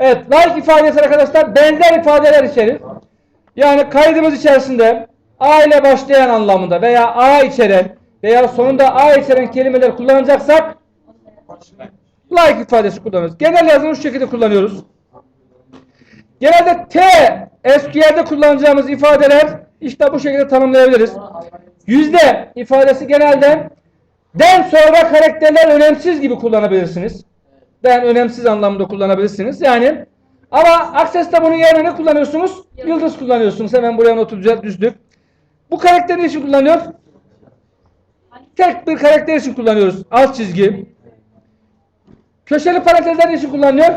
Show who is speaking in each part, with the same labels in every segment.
Speaker 1: Evet, like ifadesi arkadaşlar benzer ifadeler içerir. Yani kaydımız içerisinde A ile başlayan anlamında veya A içeren veya sonunda A içeren kelimeler kullanacaksak like ifadesi kullanıyoruz. Genel yazımı şu şekilde kullanıyoruz. Genelde T SQL'de kullanacağımız ifadeler işte bu şekilde tanımlayabiliriz. Yüzde ifadesi genelde den sonra karakterler önemsiz gibi kullanabilirsiniz. Den önemsiz anlamda kullanabilirsiniz. Yani ama Access'te bunun yerine ne kullanıyorsunuz? Yıldız kullanıyorsunuz. Hemen buraya notu düzdük. Bu karakteri ne için kullanıyor? Tek bir karakter için kullanıyoruz. Alt çizgi. Köşeli parantezler ne için kullanılıyor?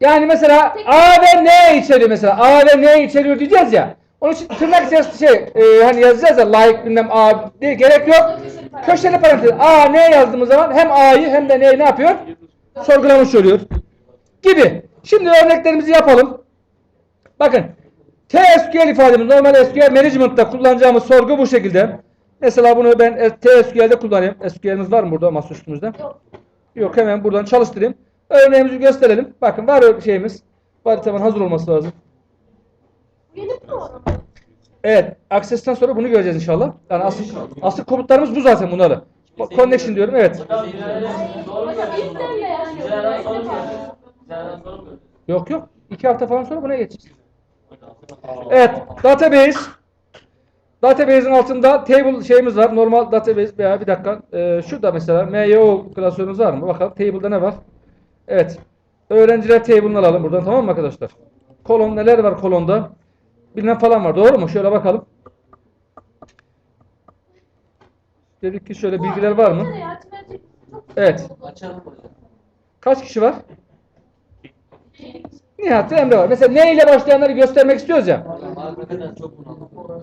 Speaker 1: Yani mesela A ve N içeriyor mesela. A ve N içeriyor diyeceğiz ya. Onun için tırnak içerisinde şey e, hani yazacağız ya like bilmem A diye gerek yok. Köşeli parantez A N yazdığımız zaman hem A'yı hem de N'yi ne yapıyor? Sorgulamış oluyor. Gibi. Şimdi örneklerimizi yapalım. Bakın TSQL ifademiz normal SQL management'ta kullanacağımız sorgu bu şekilde. Mesela bunu ben TSQL'de kullanayım. SQL'imiz var mı burada masa üstümüzde? Yok hemen buradan çalıştırayım. Örneğimizi gösterelim. Bakın var şeyimiz. Haritaman hazır olması lazım. Evet. Access'ten sonra bunu göreceğiz inşallah. Yani asıl, asıl komutlarımız bu zaten bunları. Bak, Connection diyorum. Evet. Yok yok. İki hafta falan sonra buna geçeceğiz. Evet. Database. Database'in altında table şeyimiz var. Normal database veya bir dakika. Ee, şurada mesela MYO klasörümüz var mı? Bakalım. Table'da ne var? Evet. Öğrenciler table'ını alalım buradan tamam mı arkadaşlar? Kolon neler var kolonda? Bilmem falan var. Doğru mu? Şöyle bakalım. Dedik ki şöyle bilgiler var mı? Evet. Kaç kişi var? Nihat ve Emre var. Mesela ne ile başlayanları göstermek istiyoruz ya.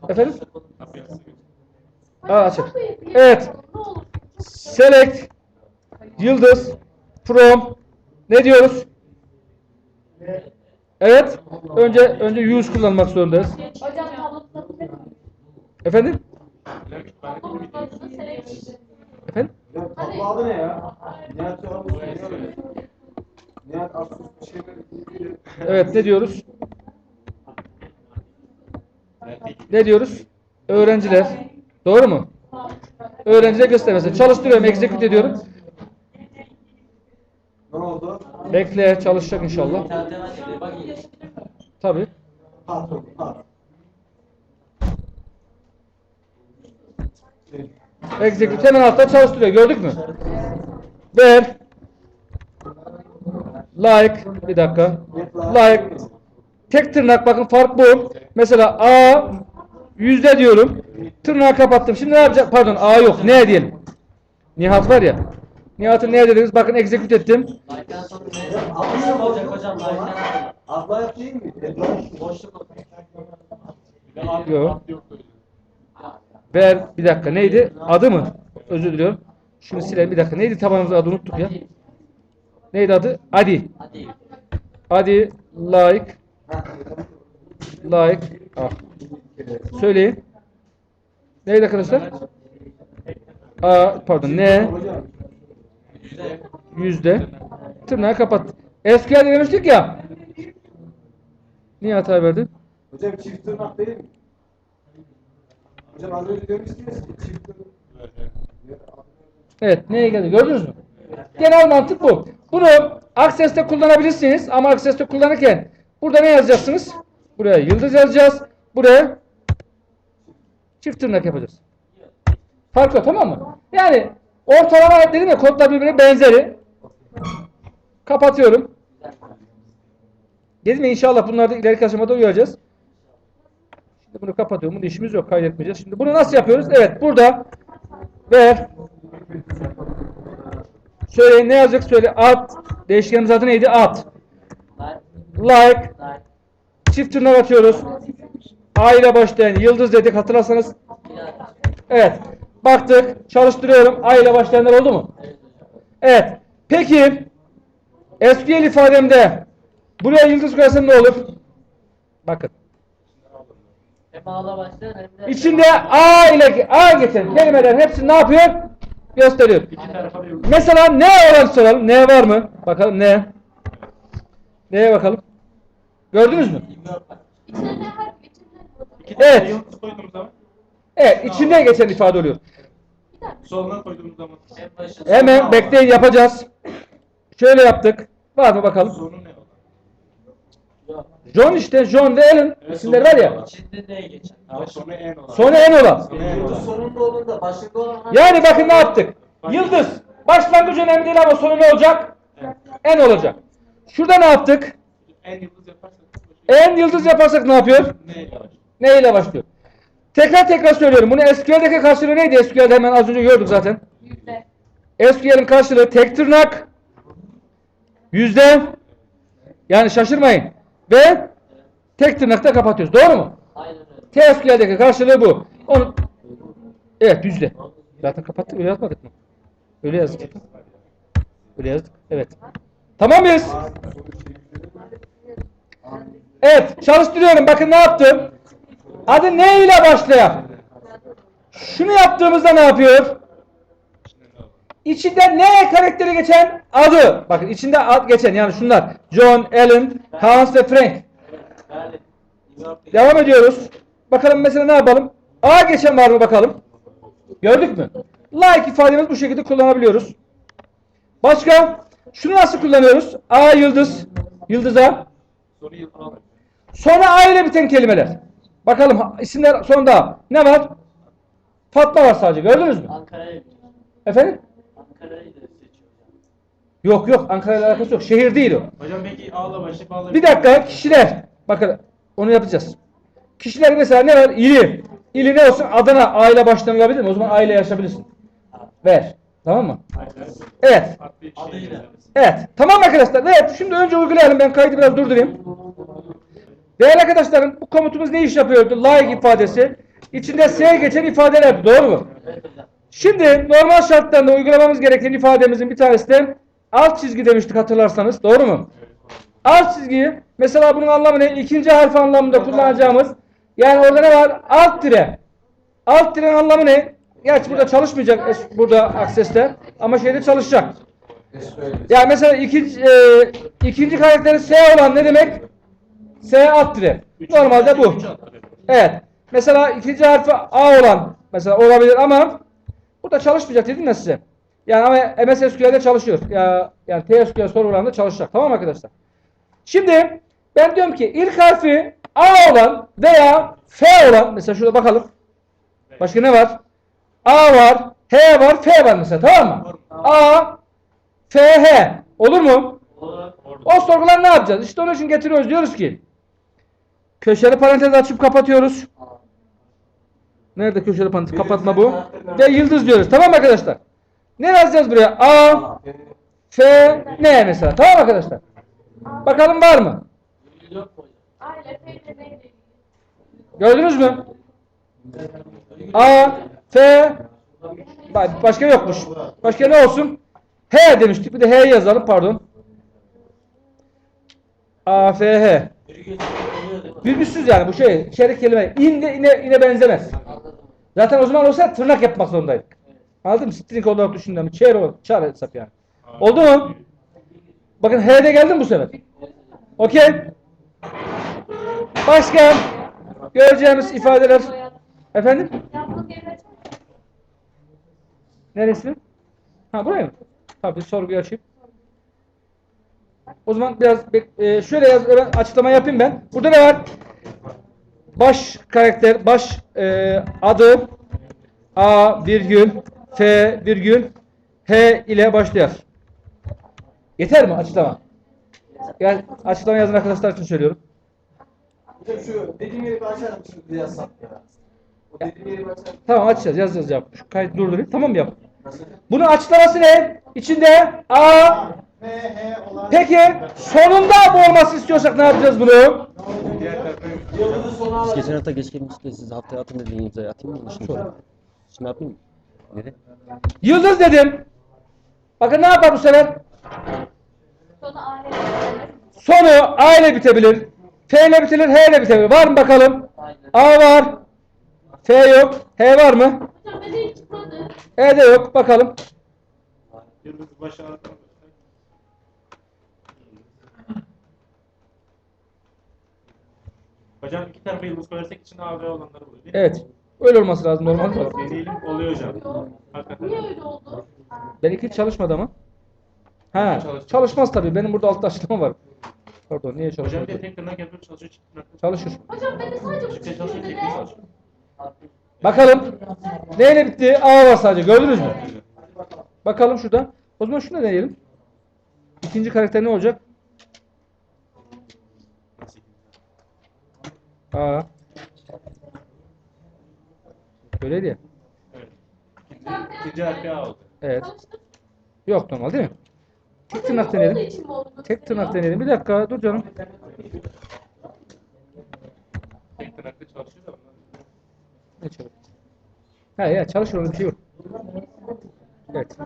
Speaker 1: Efendim? Aa, açık. Evet. Select Yıldız From ne diyoruz? Evet. Önce önce use kullanmak zorundayız.
Speaker 2: Hocam tablosu
Speaker 1: Efendim? Efendim?
Speaker 3: Ya tablo adı ne ya? Nihat Çorabı Nihat Asus bir şeyler ilgili.
Speaker 1: Evet ne diyoruz? Ne diyoruz? Öğrenciler. Doğru mu? Öğrenciler göstermesi. Çalıştırıyorum, execute ediyorum.
Speaker 3: Ne oldu?
Speaker 1: Bekle, çalışacak inşallah.
Speaker 3: Şey,
Speaker 1: Execute hemen altta çalıştırıyor. Gördük mü? Ver. Like. Bir dakika. Like. Tek tırnak bakın fark bu. Mesela A yüzde diyorum. Tırnağı kapattım. Şimdi ne yapacak? Pardon A yok. Ne diyelim? Nihat var ya. Nihat'ı ne dediniz? Bakın execute ettim.
Speaker 3: Adı ne olacak hocam? Atlayıp değil mi?
Speaker 1: Yok. Ver. Bir dakika. Neydi? Adı mı? Özür diliyorum. Şunu silelim. Bir dakika. Neydi tabanımızın adı unuttuk ya. Neydi adı? Adi. Adi like like ah. Söyleyin. Neydi arkadaşlar? A pardon ne? Yüzde. Tırnağı kapat. Eskiden demiştik ya. Niye hata verdin?
Speaker 3: Hocam çift tırnak değil mi? Hocam az önce demiştiniz ki çift tırnak.
Speaker 1: Evet neye geldi gördünüz mü? Genel mantık bu. Bunu Access'te kullanabilirsiniz ama Access'te kullanırken burada ne yazacaksınız? Buraya yıldız yazacağız. Buraya çift tırnak yapacağız. Fark yok tamam mı? Yani ortalama dedim ya kodlar birbirine benzeri. Kapatıyorum. Dedim ya inşallah bunlarda ileriki aşamada uyaracağız. Şimdi bunu kapatıyorum. Bunun işimiz yok. Kaydetmeyeceğiz. Şimdi bunu nasıl yapıyoruz? Evet burada ver Söyleyin ne yazacak söyle. At. Değişkenimiz adı neydi? At. Like. Çift tırnak atıyoruz. A ile başlayan yıldız dedik hatırlarsanız. Evet. Baktık. Çalıştırıyorum. A ile başlayanlar oldu mu? Evet. Peki SQL ifademde buraya yıldız koyarsam ne olur? Bakın.
Speaker 4: Hem ağla başlayan hem de...
Speaker 1: İçinde A ile A getiren kelimelerin hepsini ne yapıyor? Gösteriyor. Mesela ne olarak soralım? Ne var mı? Bakalım ne? Neye bakalım? Gördünüz mü?
Speaker 2: İçine ne harf içinde
Speaker 1: Evet.
Speaker 3: yıldız koyduğumuz zaman,
Speaker 1: Evet, içinde geçen ifade oluyor.
Speaker 3: Soluna koyduğumuz zaman.
Speaker 1: Hemen bekleyin yapacağız. Şöyle yaptık. Var mı bakalım?
Speaker 3: sonu ne.
Speaker 1: John işte, John ve
Speaker 3: Evet,
Speaker 1: isimleri var ya.
Speaker 4: İçinde ne geçen?
Speaker 3: Ama sonu en olan.
Speaker 1: Sonu en olan.
Speaker 3: Sonu en olan.
Speaker 4: sonunda da başında olan
Speaker 1: Yani bakın ne yaptık? Yıldız. Başlangıç önemli değil ama sonu ne olacak?
Speaker 3: Evet.
Speaker 1: En olacak. Şurada ne yaptık?
Speaker 3: En yıldız yaparsak.
Speaker 1: En yıldız yaparsak ne yapıyor?
Speaker 3: Ne
Speaker 1: ile başlıyor? Tekrar tekrar söylüyorum. Bunu SQL'deki karşılığı neydi? SQL'de hemen az önce gördük zaten.
Speaker 2: yüzde.
Speaker 1: SQL'in karşılığı tek tırnak yüzde yani şaşırmayın ve tek tırnakta kapatıyoruz. Doğru mu?
Speaker 4: Aynen öyle.
Speaker 1: TSQL'deki karşılığı bu. Onu Evet yüzde. Zaten kapattık öyle yazmadık mı? Öyle yazdık. Öyle yazdık. Evet. Tamam mıyız? Evet çalıştırıyorum. Bakın ne yaptım? Adı ne ile başlayan? Şunu yaptığımızda ne yapıyor? İçinde ne karakteri geçen adı. Bakın içinde ad geçen yani şunlar. John, Ellen, Hans ve Frank. Devam ediyoruz. Bakalım mesela ne yapalım? A geçen var mı bakalım? Gördük mü? Like ifademiz bu şekilde kullanabiliyoruz. Başka? Şunu nasıl kullanıyoruz? A yıldız. Yıldıza. Sonra A ile biten kelimeler. Bakalım isimler sonunda ne var? Fatma var sadece. Gördünüz mü?
Speaker 4: Ankara'ya.
Speaker 1: Efendim?
Speaker 4: Ankara'yı da seçiyor.
Speaker 1: Yok yok. Ankara ile alakası yok. Şehir değil o.
Speaker 3: Hocam peki ağla başı bağla.
Speaker 1: Bir dakika kişiler. Bakın onu yapacağız. Kişiler mesela ne var? İli. İli ne olsun? Adana aile başlanılabilir mi? O zaman aile yaşayabilirsin. Ver. Tamam mı? Evet.
Speaker 3: Şey.
Speaker 1: Evet. Tamam arkadaşlar. Evet. Şimdi önce uygulayalım. Ben kaydı biraz durdurayım. Değerli arkadaşlarım bu komutumuz ne iş yapıyordu? Like ifadesi. İçinde S geçen ifadeler. Doğru mu? Şimdi normal şartlarda uygulamamız gereken ifademizin bir tanesi de alt çizgi demiştik hatırlarsanız. Doğru mu? Alt çizgiyi mesela bunun anlamı ne? İkinci harf anlamında kullanacağımız yani orada ne var? Alt tire. Alt tirenin anlamı ne? Gerçi burada çalışmayacak burada akseste ama şeyde çalışacak. Yani mesela ikinci, e, ikinci karakteri S olan ne demek? S alt. Normalde bu. Evet. Mesela ikinci harfi A olan mesela olabilir ama burada çalışmayacak dedim ya size. Yani ama MS SQL'de çalışıyor. Ya, yani TSQL sorularında çalışacak. Tamam arkadaşlar? Şimdi ben diyorum ki ilk harfi A olan veya F olan mesela şurada bakalım. Başka ne var? A var, H var, F var mesela tamam mı? A, F, H. Olur mu?
Speaker 4: Olur.
Speaker 1: O sorgular ne yapacağız? İşte onun için getiriyoruz. Diyoruz ki köşeli parantez açıp kapatıyoruz. Nerede köşeli parantez? Kapatma bu. Ve yıldız diyoruz. Tamam arkadaşlar? Ne yazacağız buraya? A, F, N mesela. Tamam arkadaşlar? Bakalım var mı? Gördünüz mü? A, F, Ba- başka yokmuş. Başka ne olsun? H demiştik. Bir de H yazalım pardon. A, F, H. Virgülsüz yani bu şey. Şerik kelime. İn de ine, ine benzemez. Zaten o zaman olsa tırnak yapmak zorundaydık. Anladın mı? String olarak düşündüm. Çer o. Çar hesap yani. Oldu mu? Bakın H'de geldim bu sefer. Okey. Başka göreceğimiz ifadeler. Efendim? Neresi? Ha buraya mı? Tabii sorguyu açayım. O zaman biraz e, şöyle yaz, açıklama yapayım ben. Burada ne var? Baş karakter, baş e, adı A virgül F virgül H ile başlıyor. Yeter mi açıklama? Yani açıklama yazan arkadaşlar için söylüyorum.
Speaker 5: Şu dediğim yeri bir açar mısın diye yazsam ya. O dediğim yeri bir açar mısın?
Speaker 1: Tamam açacağız yazacağız yap. Şu kaydı durdurayım. Tamam yap? Bunun açıklaması ne? İçinde A
Speaker 5: H, H olan
Speaker 1: Peki sonunda bu olması istiyorsak ne yapacağız bunu?
Speaker 5: Alacak.
Speaker 6: geçen hafta geç gelmişti. Siz haftaya atın dediğinizde atayım mı? Şimdi, şimdi yapayım mı? Nere?
Speaker 1: Yıldız dedim. Bakın ne yapar bu sefer?
Speaker 2: Sonu
Speaker 1: A ile bitebilir. F ile bitebilir, H ile bitebilir. Var mı bakalım? A var. F yok. H var mı?
Speaker 2: Hocam beni hiç çıkmadı.
Speaker 1: E de yok. Bakalım.
Speaker 3: yıldız başı ağrıtan. Hocam iki tarafa yıldız koyarsak içinde A ve olanları buluyor değil mi?
Speaker 1: Evet. Öyle olması lazım normalde.
Speaker 3: Deneyelim oluyor hocam. Hakikaten.
Speaker 2: Niye öyle oldu?
Speaker 1: Benimki çalışmadı ama. Ha, çalışmaz tabii. Benim burada altta açıklama var. Pardon, niye
Speaker 3: Hocam
Speaker 1: çalışmıyor?
Speaker 3: bir de tek tırnak yapıp çalışıyor çift tırnak.
Speaker 1: Çalışır.
Speaker 2: Hocam ben de sadece bu
Speaker 3: Çifte çalışıyor tek
Speaker 2: dedi.
Speaker 3: çalışıyor.
Speaker 1: Bakalım. Neyle bitti? A var sadece. Gördünüz mü? Bakalım şurada. O zaman şunu da deneyelim. İkinci karakter ne olacak? A. Böyleydi ya.
Speaker 3: Evet. İkinci, harfi A oldu.
Speaker 1: Evet. Yok normal değil mi? Tek tırnak deneyelim. Tek tırnak deneyelim. Bir dakika dur canım.
Speaker 3: Tek tırnakta çalışıyor da onlar.
Speaker 1: Ne çabuk. Ha ya çalışır öyle bir şey yok. Evet.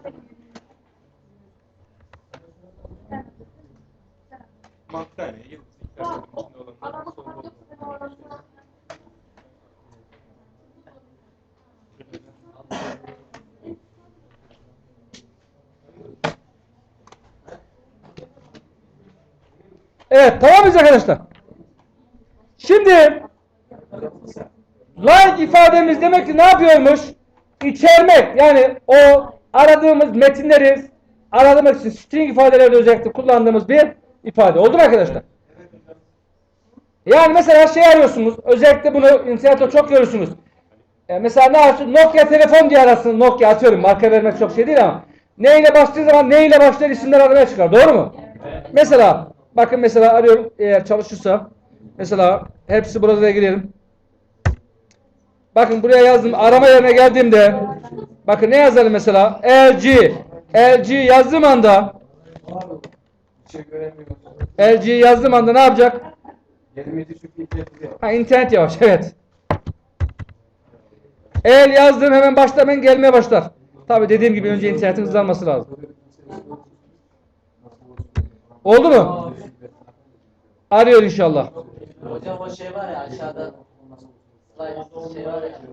Speaker 1: Evet tamam mıyız arkadaşlar? Şimdi ifademiz demek ki ne yapıyormuş? İçermek yani o aradığımız metinleri aramak için string ifadelerde özellikle kullandığımız bir ifade. Oldu mu arkadaşlar? Yani mesela şey arıyorsunuz. Özellikle bunu internette çok görürsünüz. E, mesela ne yapıyorsunuz? Nokia telefon diye ararsınız. Nokia atıyorum. Marka vermek çok şey değil ama. Neyle başladığı zaman neyle başlayan isimler aramaya çıkar. Doğru mu? Mesela bakın mesela arıyorum eğer çalışırsa mesela hepsi burada da girelim. Bakın buraya yazdım. Arama yerine geldiğimde bakın ne yazarım mesela? LG. LG yazdığım anda. LG yazdığım anda ne yapacak? Ha internet yavaş evet. El yazdım hemen başta hemen gelmeye başlar. Tabi dediğim gibi önce internetin hızlanması lazım. Oldu mu? Arıyor inşallah.
Speaker 4: Hocam o şey var ya aşağıda slide şey var ya.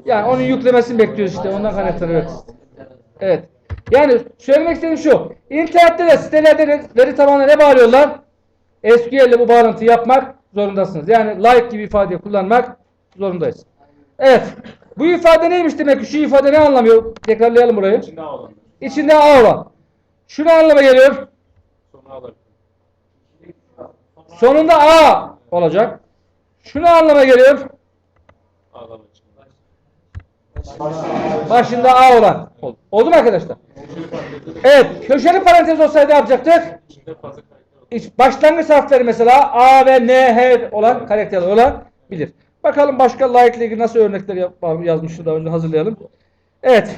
Speaker 1: Yani onun yüklemesini bekliyoruz işte ondan kaynaklanır evet. Evet. Yani söylemek istediğim şu. İnternette de sitelerde de veri tabanına ne bağlıyorlar? SQL ile bu bağlantıyı yapmak zorundasınız. Yani like gibi ifadeyi kullanmak zorundayız. Evet. Bu ifade neymiş demek ki? Şu ifade ne anlamıyor? Tekrarlayalım burayı.
Speaker 3: İçinde A olanlar.
Speaker 1: İçinde A olan. Şu ne anlama geliyor? Sonunda A olacak. Şu ne anlama geliyor? Başında A olan. Oldu, mu arkadaşlar? Evet. Köşeli parantez olsaydı yapacaktık? Başlangıç harfleri mesela A ve N, H olan karakterler olan bilir. Bakalım başka like ile ilgili nasıl örnekler yap- var- yazmıştı daha önce hazırlayalım. Evet.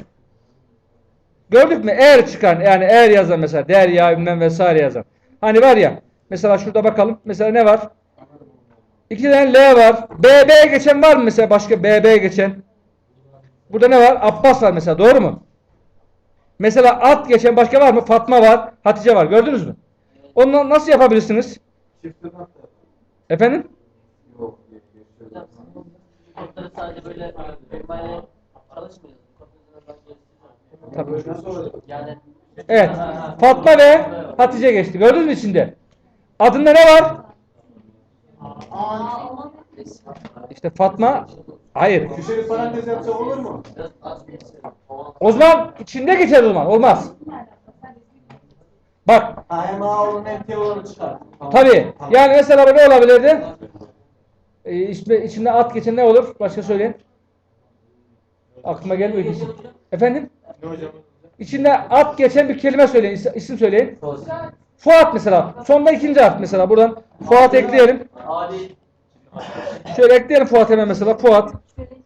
Speaker 1: Gördük mü? Er çıkan yani er yazan mesela derya bilmem vesaire yazan. Hani var ya mesela şurada bakalım. Mesela ne var? İki tane L var. BB geçen var mı mesela başka BB geçen? Burada ne var? Abbas var mesela doğru mu? Mesela at geçen başka var mı? Fatma var. Hatice var. Gördünüz mü? Onu nasıl yapabilirsiniz? Efendim? Evet. Fatma ve Hatice geçti. Gördünüz mü içinde? Adında ne var? İşte Fatma. Hayır.
Speaker 5: Köşeli parantez yapsak olur mu?
Speaker 1: O zaman içinde geçer o zaman. Olmaz. Bak.
Speaker 5: Ha hem A olanı çıkar. Tamam.
Speaker 1: Tabii. Yani mesela ne olabilirdi? Ee, içinde, içinde at geçen ne olur? Başka söyleyin. Aklıma gelmiyor. Efendim?
Speaker 3: Ne hocam?
Speaker 1: İçinde at geçen bir kelime söyleyin. is- isim söyleyin. Fuat mesela. Sonda ikinci harf mesela. Buradan Fuat ekleyelim.
Speaker 4: Adi.
Speaker 1: Şöyle ekleyelim Fuat hemen mesela. Fuat.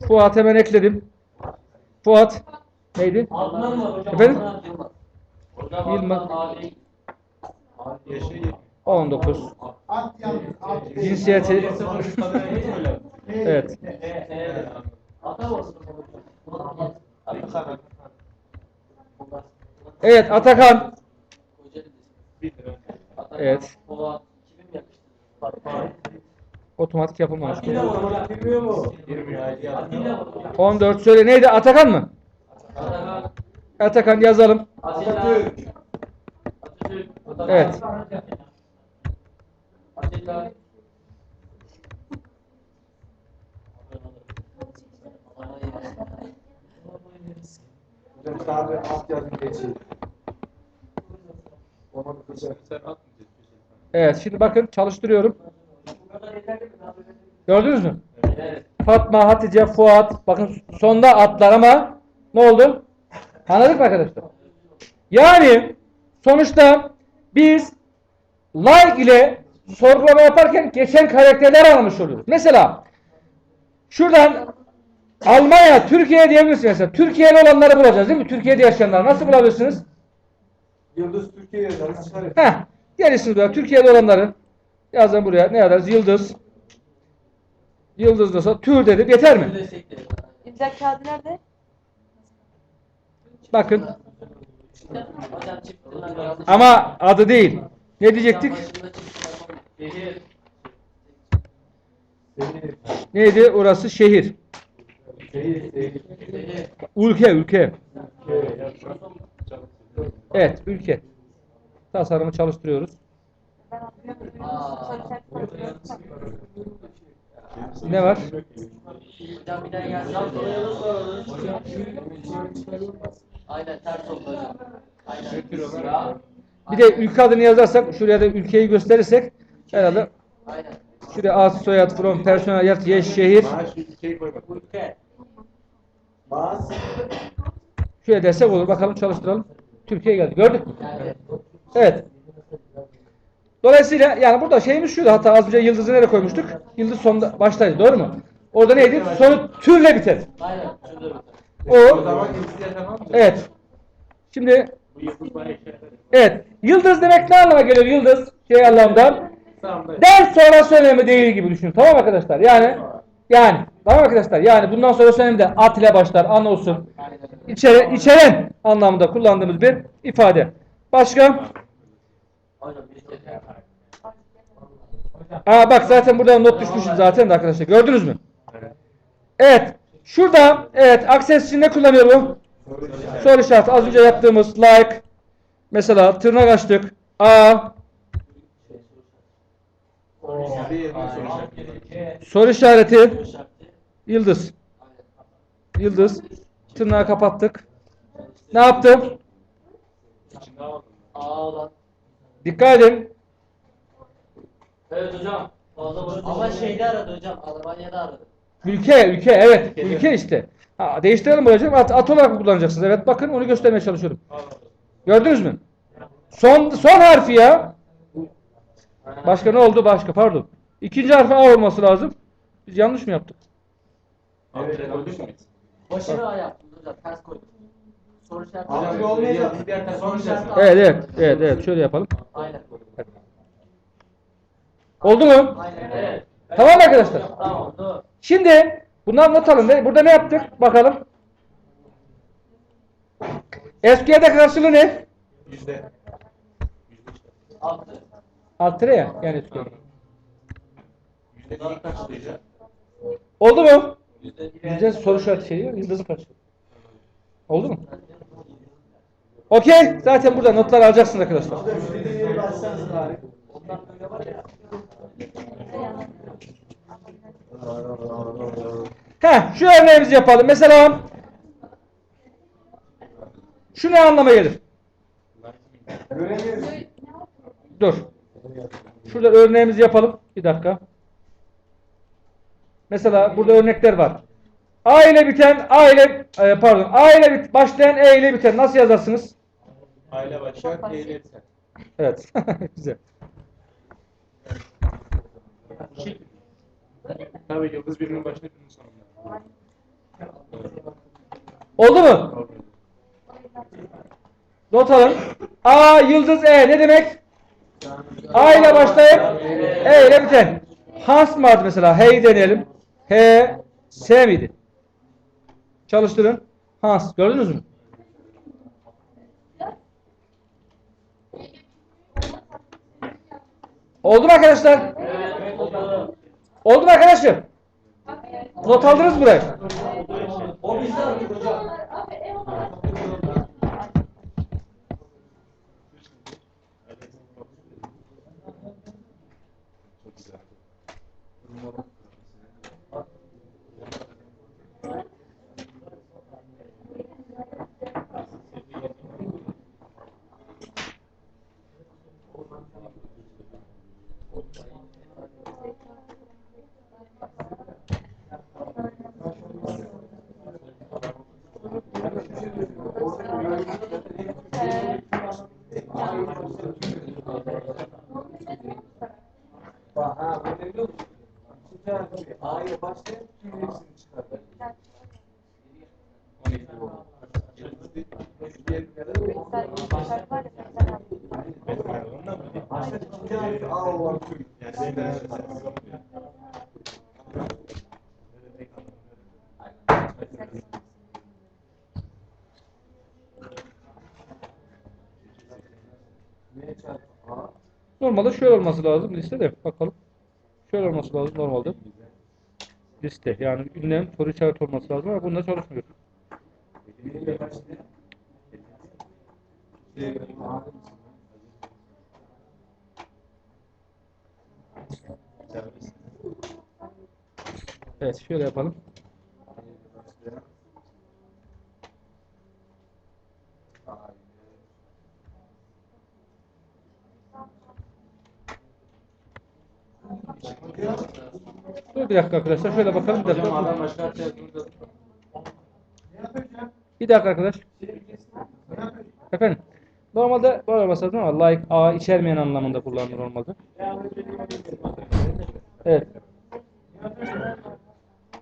Speaker 1: Fuat hemen ekledim. Fuat. Neydi?
Speaker 4: Adnan mı hocam?
Speaker 1: Efendim?
Speaker 4: Yılmaz. Hocam
Speaker 1: Yılmaz.
Speaker 4: Adnan Adi.
Speaker 3: Yaşı
Speaker 1: 19.
Speaker 5: At yalnız. At.
Speaker 1: Cinsiyeti. Evet.
Speaker 4: Evet.
Speaker 3: Atakan.
Speaker 1: Evet. Otomatik
Speaker 5: yapım var.
Speaker 1: 14 söyle neydi? Atakan mı?
Speaker 4: Atakan,
Speaker 1: Atakan yazalım.
Speaker 5: Atatürk.
Speaker 4: Atatürk. Atatürk.
Speaker 1: Evet. Evet şimdi bakın çalıştırıyorum. Gördünüz mü? Fatma, Hatice, Fuat. Bakın sonda atlar ama ne oldu? Anladık mı arkadaşlar? Yani sonuçta biz like ile sorgulama yaparken geçen karakterler anlamış oluyoruz. Mesela şuradan Almanya, Türkiye diyebilirsiniz mesela. Türkiye'li olanları bulacağız değil mi? Türkiye'de yaşayanlar nasıl bulabilirsiniz?
Speaker 3: Yıldız Türkiye'ye yazarız.
Speaker 1: Heh, gerisini böyle Türkiye'de olanları yazın buraya. Ne yazarız? Yıldız. Yıldız nasıl? Tür dedim. Yeter mi?
Speaker 2: İmza kağıdı nerede?
Speaker 1: Bakın. Ama adı değil. Ne diyecektik? Neydi? Orası şehir. Ülke. Ülke. Evet, ülke. Tasarımı çalıştırıyoruz. Ne var?
Speaker 4: Bir daha gelsin. Aynen ters oldu hocam. Aynen.
Speaker 1: Bir de ülke adını yazarsak, şuraya da ülkeyi gösterirsek herhalde
Speaker 4: Aynen.
Speaker 1: şuraya ad, soyad, from, personel, yat, yeş, şehir.
Speaker 3: Maaş ülkeyi koy bak.
Speaker 4: Ülke.
Speaker 3: Bas.
Speaker 1: Şuraya desek olur. Bakalım çalıştıralım. Türkiye geldi. Gördük mü? Evet. Dolayısıyla yani burada şeyimiz şuydu. Hatta az önce yıldızı nereye koymuştuk? Yıldız sonda baştaydı. Doğru mu? Orada neydi? Sonu türle biter.
Speaker 4: aynen.
Speaker 3: O
Speaker 1: evet. Şimdi evet. Yıldız demek ne anlama geliyor yıldız? Şey anlamda. Ders sonrası önemli değil gibi düşünün. Tamam arkadaşlar? Yani yani tamam arkadaşlar? Yani bundan sonra önemli de at ile başlar. An olsun. İçere, içeren anlamında kullandığımız bir ifade. Başka?
Speaker 4: Kere.
Speaker 1: Aa bak zaten burada not düşmüşüz zaten de arkadaşlar. Gördünüz mü? Evet. Şurada evet akses için ne kullanıyor bu? Soru işareti. Az önce yaptığımız like. Mesela tırnak açtık. A. Soru işareti. Yıldız. Yıldız. Tırnağı kapattık. Ne yaptı? Dikkat edin.
Speaker 4: Evet hocam. Ama şeyde aradı hocam. Almanya'da aradı.
Speaker 1: Ülke, ülke evet. Ülke işte. Ha, değiştirelim hocam. At, at olarak mı kullanacaksınız? Evet bakın onu göstermeye çalışıyorum. Gördünüz mü? Son son harfi ya. Başka ne oldu? Başka pardon. İkinci harfi A olması lazım. Biz yanlış mı yaptık?
Speaker 3: Evet, gördük mü?
Speaker 4: Başını A yaptım hocam. Ters koydum. Soru işareti.
Speaker 3: Altı olmayacak. Bir dakika
Speaker 4: işareti.
Speaker 1: Evet evet. Evet evet. Şöyle yapalım.
Speaker 4: Aynen.
Speaker 1: Oldu mu?
Speaker 4: Aynen. Evet.
Speaker 1: Tamam arkadaşlar.
Speaker 4: Tamam. Dur.
Speaker 1: Şimdi bundan not alın. Burada ne yaptık? Bakalım. SQL'de karşılığı ne?
Speaker 3: Yüzde.
Speaker 4: Altı.
Speaker 1: Alt tire ya. Yani SQL.
Speaker 3: Yüzde neyi karşılayacak?
Speaker 1: Oldu mu?
Speaker 4: Yüzde
Speaker 1: soru işareti şey diyor. Yıldızı karşı. Oldu mu? Okey. Zaten burada notlar alacaksınız arkadaşlar. Heh, şu örneğimizi yapalım. Mesela şu ne anlama gelir? Dur. Şurada örneğimizi yapalım. Bir dakika. Mesela burada örnekler var. A ile biten, A ile e, pardon, A ile bit, başlayan E ile biten nasıl yazarsınız?
Speaker 3: Aile başlar, eğilir sen.
Speaker 1: Evet. Güzel.
Speaker 3: Tabii yıldız birinin başında birinin sonunda.
Speaker 1: Oldu mu? Not alın. A yıldız E ne demek? A ile başlayıp E ile biten. Hans mı vardı mesela? Hey deneyelim. H, S miydi? Çalıştırın. Hans. Gördünüz mü? Oldu mu arkadaşlar?
Speaker 4: Evet. Oldu.
Speaker 1: Oldu mu arkadaşlar? Not aldınız burayı?
Speaker 5: O bizde artık hocam.
Speaker 2: Abi ev olarak.
Speaker 3: Çok güzel.
Speaker 5: Bak ha böyle biliyor musun? Şimdi yani A'ya başlayıp tüm hepsini çıkardı.
Speaker 2: Şarkı var ya, mesela.
Speaker 5: Başta ikinci harfi A olan tüm. Ne çarpı A?
Speaker 1: Normalde şöyle olması lazım listede. Bakalım. Şöyle olması lazım normalde. Liste yani ünlem soru işareti olması lazım ama bunda çalışmıyor. Evet şöyle yapalım. Dur bir dakika arkadaşlar şöyle bakalım bir dakika. Bir dakika arkadaş. Efendim. Normalde böyle lazım ama like A içermeyen anlamında kullanılır normalde. Evet.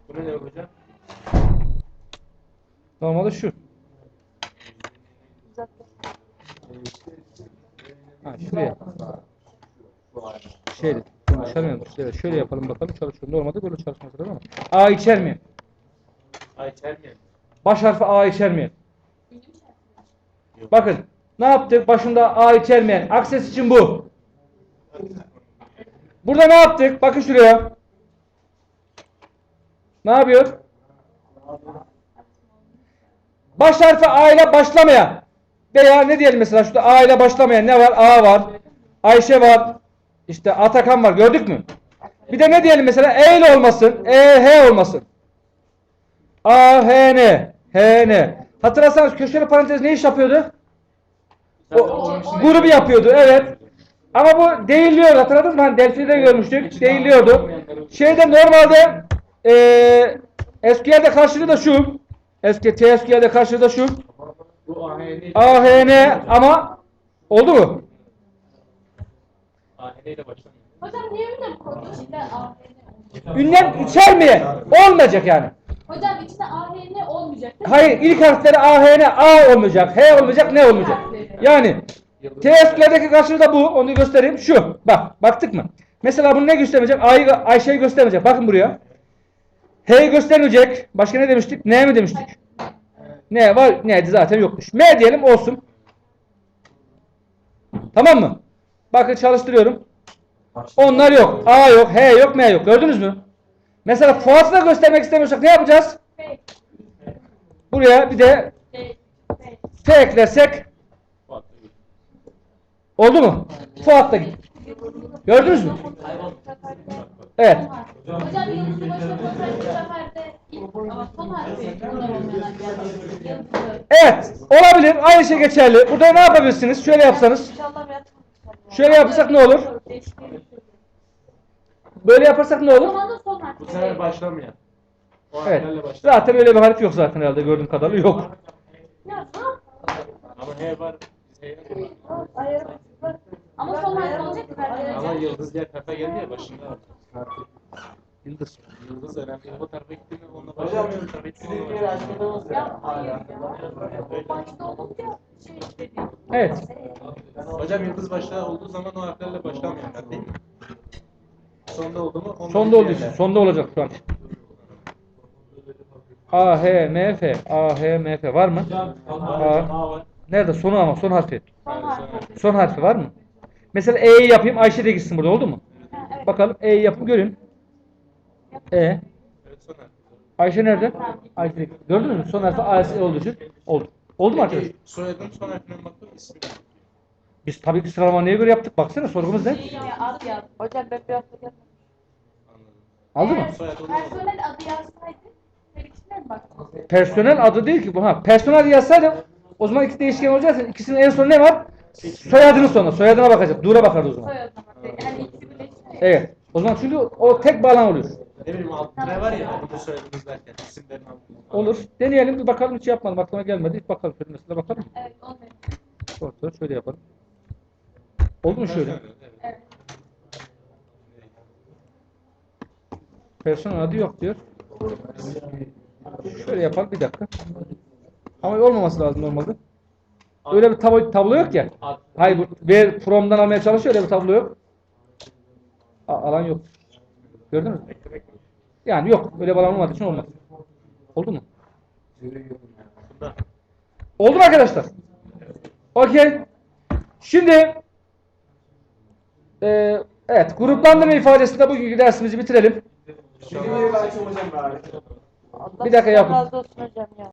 Speaker 3: Bu ne demek hocam?
Speaker 1: Normalde şu. Ha şuraya. Şeydi. Çalışamıyorum. Evet, şöyle yapalım bakalım çalışıyor. Normalde böyle çalışması lazım ama. A içermeyen.
Speaker 3: Ay içermeyen.
Speaker 1: Baş harfi A içermeyen. Bakın. Ne yaptık? Başında A içermeyen. Akses için bu. Burada ne yaptık? Bakın şuraya. Ne yapıyor? Baş harfi A ile başlamayan. Veya ne diyelim mesela şurada A ile başlamayan ne var? A var. Ayşe var. İşte Atakan var. Gördük mü? Bir de ne diyelim mesela? E ile olmasın. E, H olmasın. A, H, N. H, N. Hatırlarsanız köşeli parantez ne iş yapıyordu? O, grubu yapıyordu. Evet. Ama bu değiliyor. Hatırladınız mı? Hani Delphi'de görmüştük. Değiliyordu. Şeyde normalde eee SQL'de karşılığı da şu. Eski TSQL'de karşılığı da şu.
Speaker 3: AHN
Speaker 1: ama oldu mu?
Speaker 3: AHN ile başlamıyor.
Speaker 2: Hocam niye ünlem koydun? İçinde AHN.
Speaker 1: Ünlem içermeyen. Olmayacak yani.
Speaker 2: Hocam içinde AHN olmayacak.
Speaker 1: Hayır ilk harfleri AHN A olmayacak. H olmayacak ne olmayacak? Yani TSQL'deki karşılığı da bu. Onu göstereyim. Şu. Bak. Baktık mı? Mesela bunu ne göstermeyecek? A'yı Ayşe'yi göstermeyecek. Bakın buraya. H'yi göstermeyecek. Başka ne demiştik? N mi demiştik? Ne var? Neydi zaten yokmuş. M diyelim olsun. Tamam mı? Bakın çalıştırıyorum. Onlar yok. A yok, H yok, M yok. Gördünüz mü? Mesela Fuat'ı da göstermek istemiyorsak ne yapacağız? Buraya bir de. F eklersek oldu mu? Fuat da gitti. Gördünüz mü? Evet.
Speaker 2: Hocam.
Speaker 1: Evet. Olabilir. Aynı şey geçerli. Burada ne yapabilirsiniz? Şöyle yapsanız.
Speaker 2: İnşallah
Speaker 1: Şöyle yapsak ne olur? Böyle yaparsak ne olur?
Speaker 3: Bu sefer başlamayan. O
Speaker 1: Evet.
Speaker 3: harflerle başlayan.
Speaker 1: Zaten öyle bir harf yok zaten herhalde gördüğüm kadarıyla yok.
Speaker 3: Ama H var. Yok.
Speaker 2: Ama son harfi olacak
Speaker 3: Ama yıldız diğer tarafa geldi ya başında.
Speaker 1: Yıldız.
Speaker 3: Yıldız. O tarafa gitti mi onunla
Speaker 5: Hocam
Speaker 3: başlamıyor. Tabii ki
Speaker 5: sizin bir açmadınız
Speaker 2: Ya
Speaker 5: ya.
Speaker 2: hayır ya. Başta olunca şey dedi.
Speaker 1: Evet.
Speaker 3: Hocam yıldız başta olduğu zaman o harflerle başlamayanlar değil mi? Sonda oldu mu?
Speaker 1: Sonda olduğu için. Sonda olacak şu an. A, H, M, F. A, H, M, F var mı?
Speaker 3: A.
Speaker 1: Nerede? Sonu ama son harfi.
Speaker 2: Son harfi.
Speaker 1: Son harfi var mı? Mesela E'yi yapayım. Ayşe de gitsin burada oldu mu? Bakalım E'yi yapın görün. E. Ayşe nerede? Ayşe. Gördünüz mü? Son harfi A, S olduğu için oldu. Oldu mu arkadaşlar?
Speaker 3: Soyadın son harfinden bakın ismi.
Speaker 1: Biz tabii ki sıralama neye göre yaptık? Baksana sorgumuz ne?
Speaker 2: Şey ya, ad yaz. Hocam ben bir hafta.
Speaker 3: Anladım.
Speaker 1: Aldı mı?
Speaker 2: Personel adı yazsaydı her ikisine mi baktınız?
Speaker 1: Personel adı değil ki bu. Ha, personel yazsaydı o zaman iki değişken olacaksa ikisinin en sonu ne var? Soyadının sonu. Soyadına bakacak. Dura bakardı o zaman.
Speaker 2: Soyadına baktı. Yani ikisi birleşti.
Speaker 1: Evet. O zaman çünkü o tek bağlam oluyor.
Speaker 3: Ne bileyim alt tire var ya onu da söylediniz derken isimlerin altında.
Speaker 1: Olur. Deneyelim bir bakalım hiç yapmadım. Aklıma gelmedi. Hiç bakalım. Şöyle mesela bakalım.
Speaker 2: Evet olmuyor.
Speaker 1: Orta şöyle yapalım. Oldu mu şöyle?
Speaker 2: Evet.
Speaker 1: Personel adı yok diyor. Şöyle yapalım bir dakika. Ama olmaması lazım normalde. Öyle bir tablo, tablo yok ya. Hayır bu ver from'dan almaya çalışıyor öyle bir tablo yok. A- alan yok. Gördün mü? Yani yok. Öyle bir alan olmadığı için olmaz. Oldu mu? Oldu mu arkadaşlar? Okey. Şimdi eee evet gruplandırma ifadesinde bugünkü dersimizi bitirelim. Bir dakika yapın.
Speaker 7: razı olsun hocam ya.